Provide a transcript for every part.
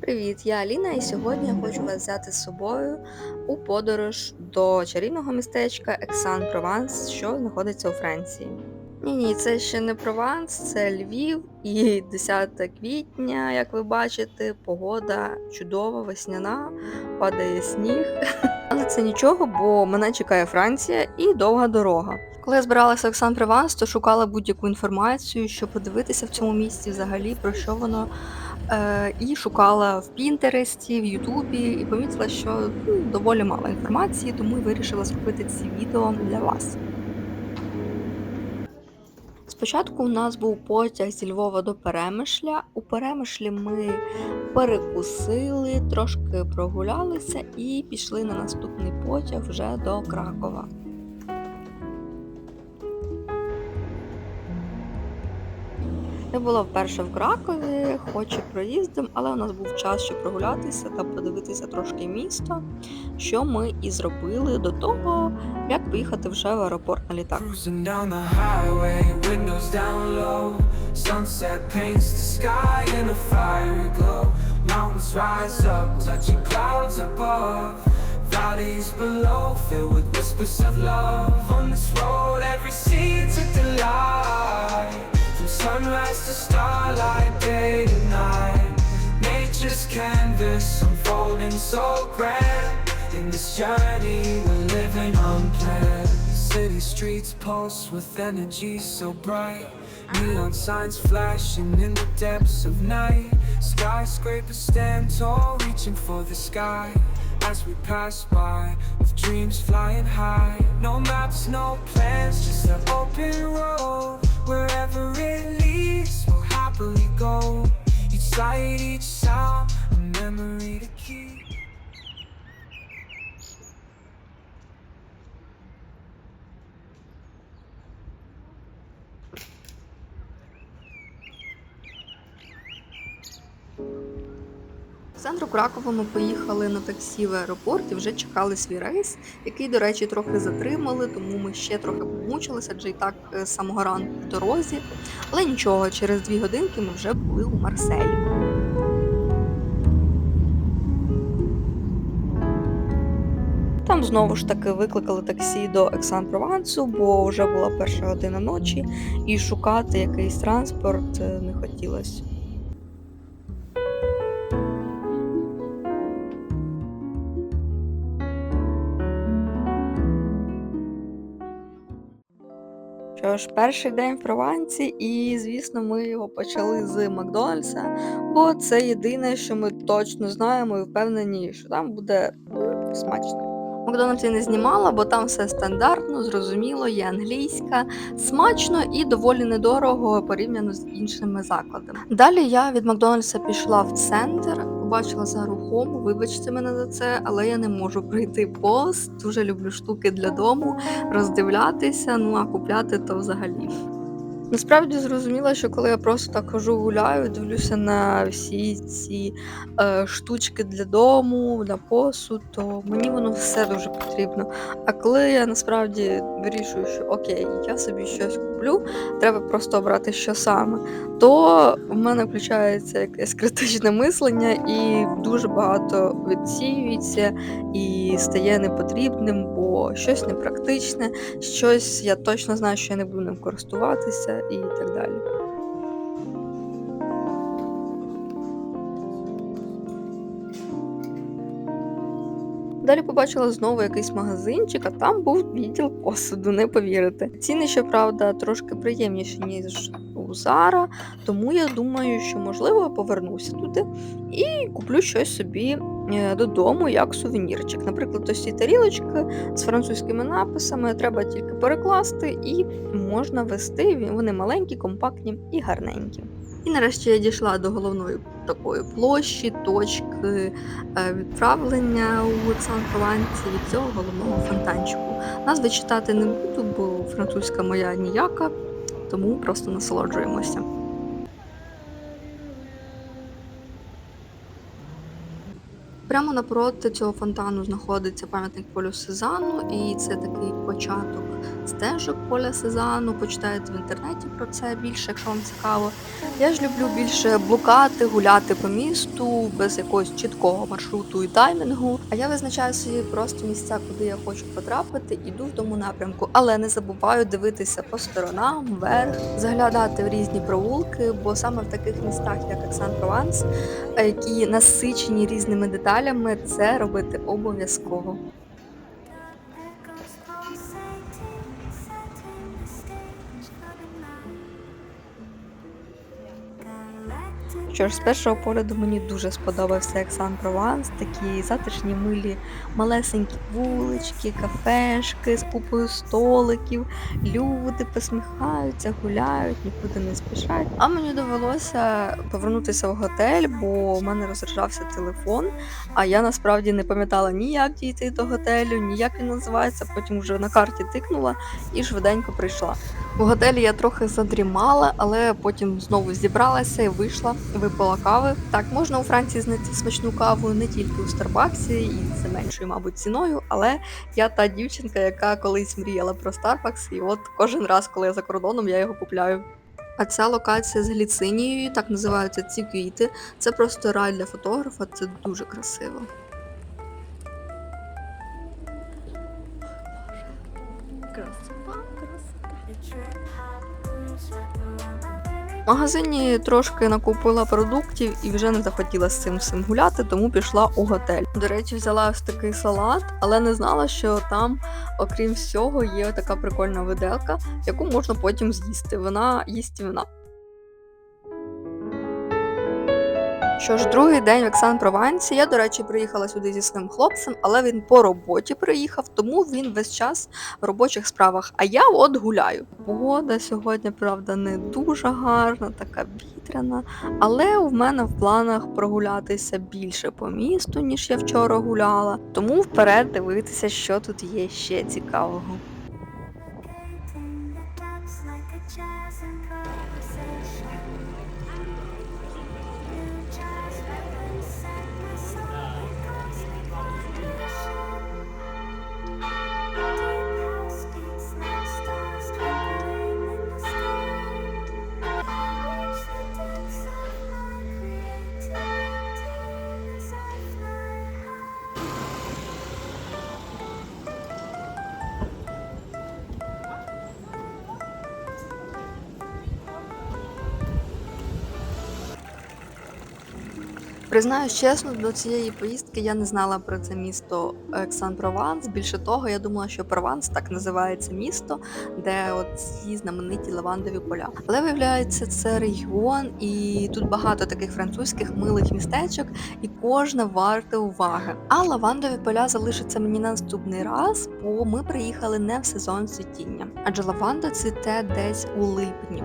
Привіт, я Аліна, і сьогодні я хочу вас взяти з собою у подорож до чарівного містечка Ексан-Прованс, що знаходиться у Франції. Ні, ні, це ще не Прованс, це Львів і 10 квітня, як ви бачите, погода чудова, весняна, падає сніг. Але це нічого, бо мене чекає Франція і довга дорога. Коли я збиралася Оксан Прованс, то шукала будь-яку інформацію, щоб подивитися в цьому місті взагалі, про що воно. Е, і шукала в Пінтересті, в Ютубі, і помітила, що ну, доволі мало інформації, тому і вирішила зробити ці відео для вас. Спочатку у нас був потяг зі Львова до Перемишля. У Перемишлі ми перекусили, трошки прогулялися і пішли на наступний потяг вже до Кракова. Я була вперше в Кракові, хоч і проїздом, але у нас був час, щоб прогулятися та подивитися трошки місто, що ми і зробили до того, як поїхати вже в аеропорт на літак. Valleys below, filled with whispers of love. On this road, every scene's canvas unfolding so grand. In this journey, we're living unplanned. City streets pulse with energy so bright. Neon signs flashing in the depths of night. Skyscrapers stand tall, reaching for the sky. As we pass by, with dreams flying high. No maps, no plans, just an open road. Wherever it leads, we'll happily go. Each sight, each sound, memory to keep. З центру ми поїхали на таксі в аеропорт і вже чекали свій рейс, який, до речі, трохи затримали, тому ми ще трохи помучилися, адже і так е, з самого ранку в дорозі. Але нічого, через дві годинки ми вже були у Марселі. Знову ж таки викликали таксі до Ексан-Провансу, бо вже була перша година ночі, і шукати якийсь транспорт е, не хотілося. Що ж, перший день в Прованці, і, звісно, ми його почали з Макдональдса, бо це єдине, що ми точно знаємо і впевнені, що там буде смачно. Макдональдс я не знімала, бо там все стандартно, зрозуміло, є англійська, смачно і доволі недорого порівняно з іншими закладами. Далі я від Макдональдса пішла в центр, побачила за рухом, вибачте мене за це, але я не можу пройти повз. Дуже люблю штуки для дому, роздивлятися, ну а купляти то взагалі. Насправді зрозуміла, що коли я просто так хожу гуляю, дивлюся на всі ці е, штучки для дому, на посуд, то мені воно все дуже потрібно. А коли я насправді вирішую, що окей, я собі щось куплю, треба просто обрати, що саме, то в мене включається якесь критичне мислення і дуже багато відсіюється і стає непотрібним, бо щось непрактичне, щось я точно знаю, що я не буду ним користуватися і так далі. Далі побачила знову якийсь магазинчик, а там був відділ посуду, не повірите. Ціни, щоправда, трошки приємніші, ніж у Зара, тому я думаю, що можливо повернуся туди і куплю щось собі е, додому як сувенірчик. Наприклад, ось ці тарілочки з французькими написами треба тільки перекласти і можна вести. Вони маленькі, компактні і гарненькі. І нарешті я дійшла до головної такої площі, точки е, відправлення у Сан-Прованці від цього головного фонтанчику. Назви читати не буду, бо французька моя ніяка, тому просто насолоджуємося. Прямо напроти цього фонтану знаходиться пам'ятник полю Сезану, і це такий початок стежок поля Сезану. Почитайте в інтернеті про це більше, якщо вам цікаво. Я ж люблю більше блукати, гуляти по місту без якогось чіткого маршруту і таймінгу. А я визначаю собі просто місця, куди я хочу потрапити, іду в тому напрямку, але не забуваю дивитися по сторонам, вверх, заглядати в різні провулки, бо саме в таких містах, як Ексан-Прованс, е, які насичені різними деталями, це робити обов'язково. Що ж, з першого погляду мені дуже сподобався Ексан Прованс, такі затишні милі, малесенькі вулички, кафешки з купою столиків, люди посміхаються, гуляють, нікуди не спішать. А мені довелося повернутися в готель, бо у мене розряджався телефон, а я насправді не пам'ятала ні як дійти до готелю, ні як він називається. Потім вже на карті тикнула і швиденько прийшла. У готелі я трохи задрімала, але потім знову зібралася і вийшла, випила кави. Так, можна у Франції знайти смачну каву не тільки у Старбаксі, і це меншою, мабуть, ціною. Але я та дівчинка, яка колись мріяла про Старбакс, і от кожен раз, коли я за кордоном, я його купляю. А ця локація з гліцинією, так називаються ці квіти. Це просто рай для фотографа, це дуже красиво. Красота, красота. В магазині трошки накупила продуктів і вже не захотіла з цим всім гуляти, тому пішла у готель. До речі, взяла ось такий салат, але не знала, що там, окрім всього, є така прикольна виделка, яку можна потім з'їсти. Вона їстівна. Що ж, другий день в Ексан Провансі. Я, до речі, приїхала сюди зі своїм хлопцем, але він по роботі приїхав, тому він весь час в робочих справах. А я от гуляю. Погода сьогодні, правда, не дуже гарна, така вітряна. Але у мене в планах прогулятися більше по місту, ніж я вчора гуляла. Тому вперед дивитися, що тут є ще цікавого. Признаюсь чесно, до цієї поїздки я не знала про це місто Ексан Прованс. Більше того, я думала, що Прованс так називається місто, де от ці знамениті лавандові поля. Але виявляється, це регіон, і тут багато таких французьких милих містечок, і кожне варте уваги. А лавандові поля залишаться мені на наступний раз, бо ми приїхали не в сезон цвітіння, адже лаванда цвіте десь у липні.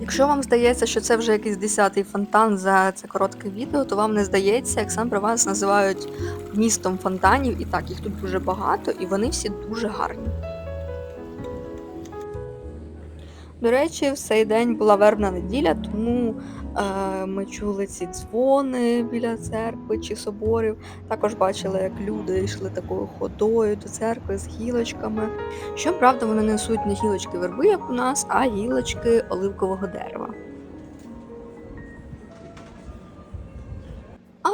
Якщо вам здається, що це вже якийсь десятий фонтан за це коротке відео, то вам не здається, як сам про вас називають містом фонтанів, і так, їх тут дуже багато, і вони всі дуже гарні. До речі, в цей день була вербна неділя, тому ми чули ці дзвони біля церкви чи соборів. Також бачили, як люди йшли такою ходою до церкви з гілочками. Щоправда, вони несуть не гілочки верби, як у нас, а гілочки оливкового дерева.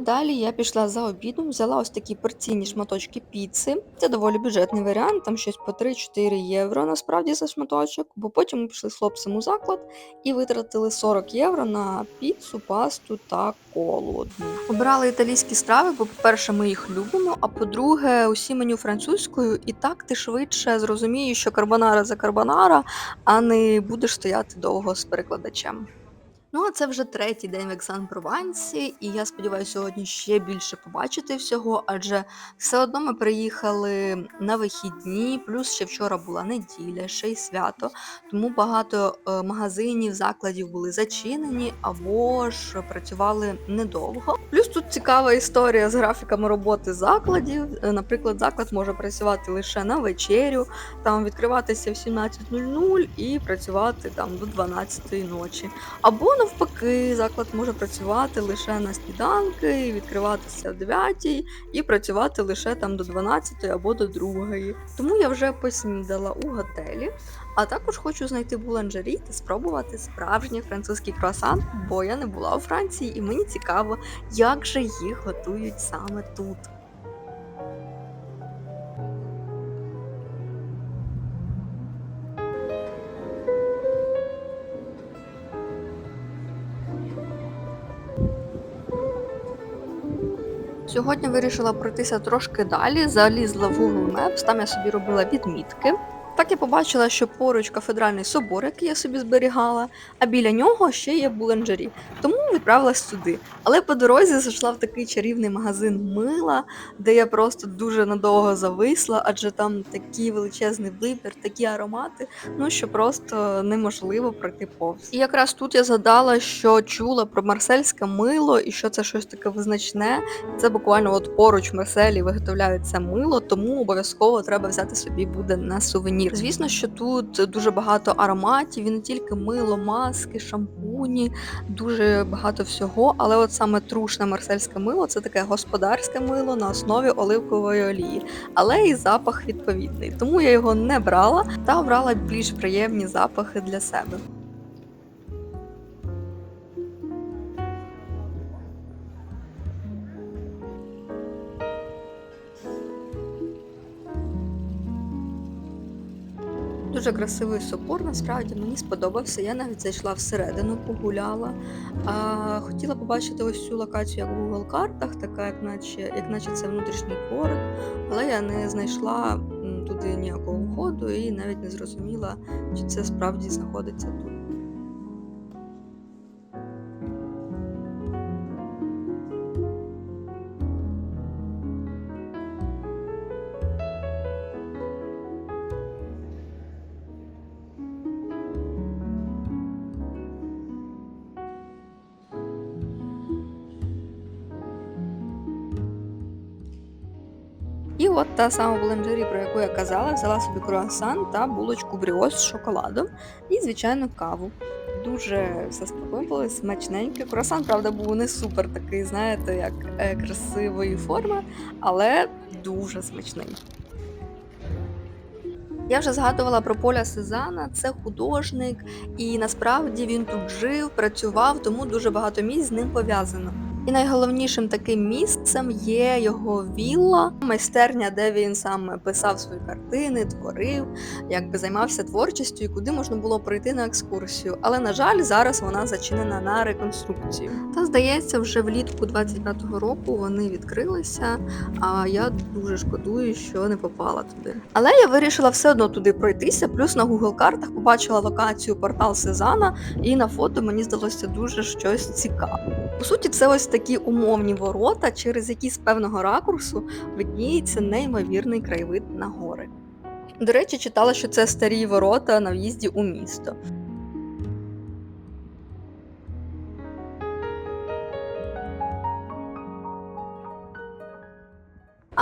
Далі я пішла за обідом, взяла ось такі порційні шматочки піци. Це доволі бюджетний варіант, там щось по 3-4 євро насправді за шматочок, бо потім ми пішли з хлопцем у заклад і витратили 40 євро на піцу, пасту та колу. Обирали італійські страви, бо, по-перше, ми їх любимо, а по-друге, усі меню французькою, і так ти швидше зрозумієш, що карбонара за карбонара, а не будеш стояти довго з перекладачем. Ну, а це вже третій день в Ексан Провансі, і я сподіваюся сьогодні ще більше побачити всього, адже все одно ми приїхали на вихідні, плюс ще вчора була неділя, ще й свято. Тому багато е, магазинів, закладів були зачинені або ж працювали недовго. Плюс тут цікава історія з графіками роботи закладів. Е, Наприклад, заклад може працювати лише на вечерю, там відкриватися в 17.00 і працювати там до 12 ночі. Або навпаки, заклад може працювати лише на сніданки, відкриватися о 9 і працювати лише там до 12 або до 2. Тому я вже поснідала у готелі. А також хочу знайти буланжері та спробувати справжній французький круасан, бо я не була у Франції, і мені цікаво, як же їх готують саме тут. Сьогодні вирішила пройтися трошки далі, залізла в Google Maps, там я собі робила відмітки. Так я побачила, що поруч кафедральний собор, який я собі зберігала, а біля нього ще є буланжері. Тому відправилась сюди. Але по дорозі зайшла в такий чарівний магазин мила, де я просто дуже надовго зависла, адже там такий величезний вибір, такі аромати, ну що просто неможливо пройти повз. І якраз тут я згадала, що чула про марсельське мило і що це щось таке визначне. Це буквально от поруч в Марселі виготовляють це мило, тому обов'язково треба взяти собі буде на сувенір. Звісно, що тут дуже багато ароматів, і не тільки мило, маски, шампуні, дуже багато всього. Але от саме трушне марсельське мило це таке господарське мило на основі оливкової олії, але і запах відповідний. Тому я його не брала та обрала більш приємні запахи для себе. Дуже красивий собор, насправді мені сподобався. Я навіть зайшла всередину, погуляла. А, хотіла побачити ось цю локацію як в Google картах, така, як наче, як наче це внутрішній дворик, але я не знайшла туди ніякого входу і навіть не зрозуміла, чи це справді знаходиться тут. І от та сама буланжері, про яку я казала, взяла собі круасан та булочку бріос з шоколадом і, звичайно, каву. Дуже все сподобалось, смачненьке. Круасан, правда, був не супер такий, знаєте, як е, красивої форми, але дуже смачний. Я вже згадувала про Поля Сезана, це художник, і насправді він тут жив, працював, тому дуже багато місць з ним пов'язано. І найголовнішим таким місцем є його вілла, майстерня, де він сам писав свої картини, творив, якби займався творчістю і куди можна було прийти на екскурсію. Але на жаль, зараз вона зачинена на реконструкцію. Та здається, вже влітку 25-го року вони відкрилися. А я дуже шкодую, що не попала туди. Але я вирішила все одно туди пройтися. Плюс на Google картах побачила локацію портал Сезана, і на фото мені здалося дуже щось цікаве. По суті, це ось такі умовні ворота, через які з певного ракурсу видніється неймовірний краєвид на гори. До речі, читала, що це старі ворота на в'їзді у місто.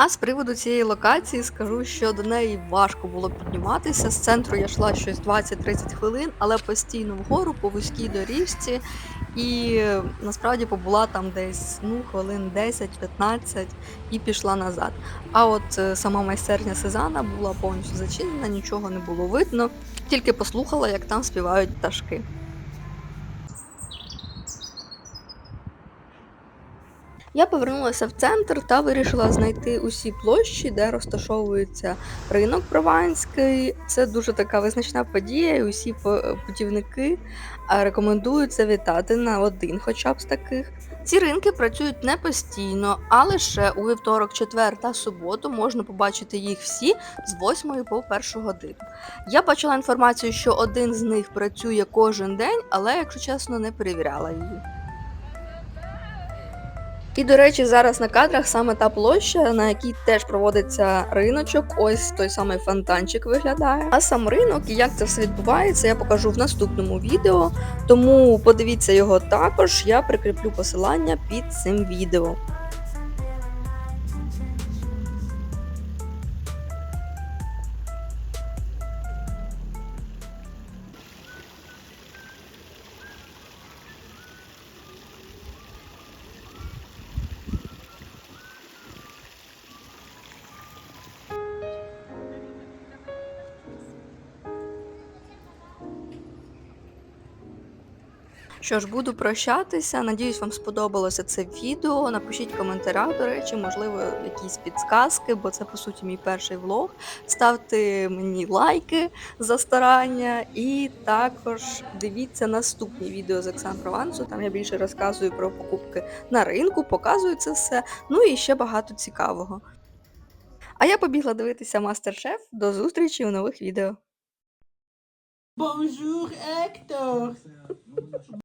А з приводу цієї локації скажу, що до неї важко було підніматися. З центру я йшла щось 20-30 хвилин, але постійно вгору по вузькій доріжці. І насправді побула там десь ну, хвилин 10-15 і пішла назад. А от е, сама майстерня Сезана була повністю зачинена, нічого не було видно, тільки послухала, як там співають пташки. Я повернулася в центр та вирішила знайти усі площі, де розташовується ринок прованський. Це дуже така визначна подія, і усі путівники а, рекомендують завітати на один хоча б з таких. Ці ринки працюють не постійно, а лише у вівторок, четвер та суботу можна побачити їх всі з 8 по 1 годину. Я бачила інформацію, що один з них працює кожен день, але, якщо чесно, не перевіряла її. І, до речі, зараз на кадрах саме та площа, на якій теж проводиться риночок. Ось той самий фонтанчик виглядає. А сам ринок і як це все відбувається, я покажу в наступному відео. Тому подивіться його також. Я прикріплю посилання під цим відео. Що ж, буду прощатися. Надіюсь, вам сподобалося це відео. Напишіть в коментарях, до речі, можливо, якісь підсказки, бо це по суті мій перший влог. Ставте мені лайки за старання, і також дивіться наступні відео з Оксан Провансу. Там я більше розказую про покупки на ринку, показую це все. Ну і ще багато цікавого. А я побігла дивитися мастер-шеф. До зустрічі у нових відео. Bonjour Hector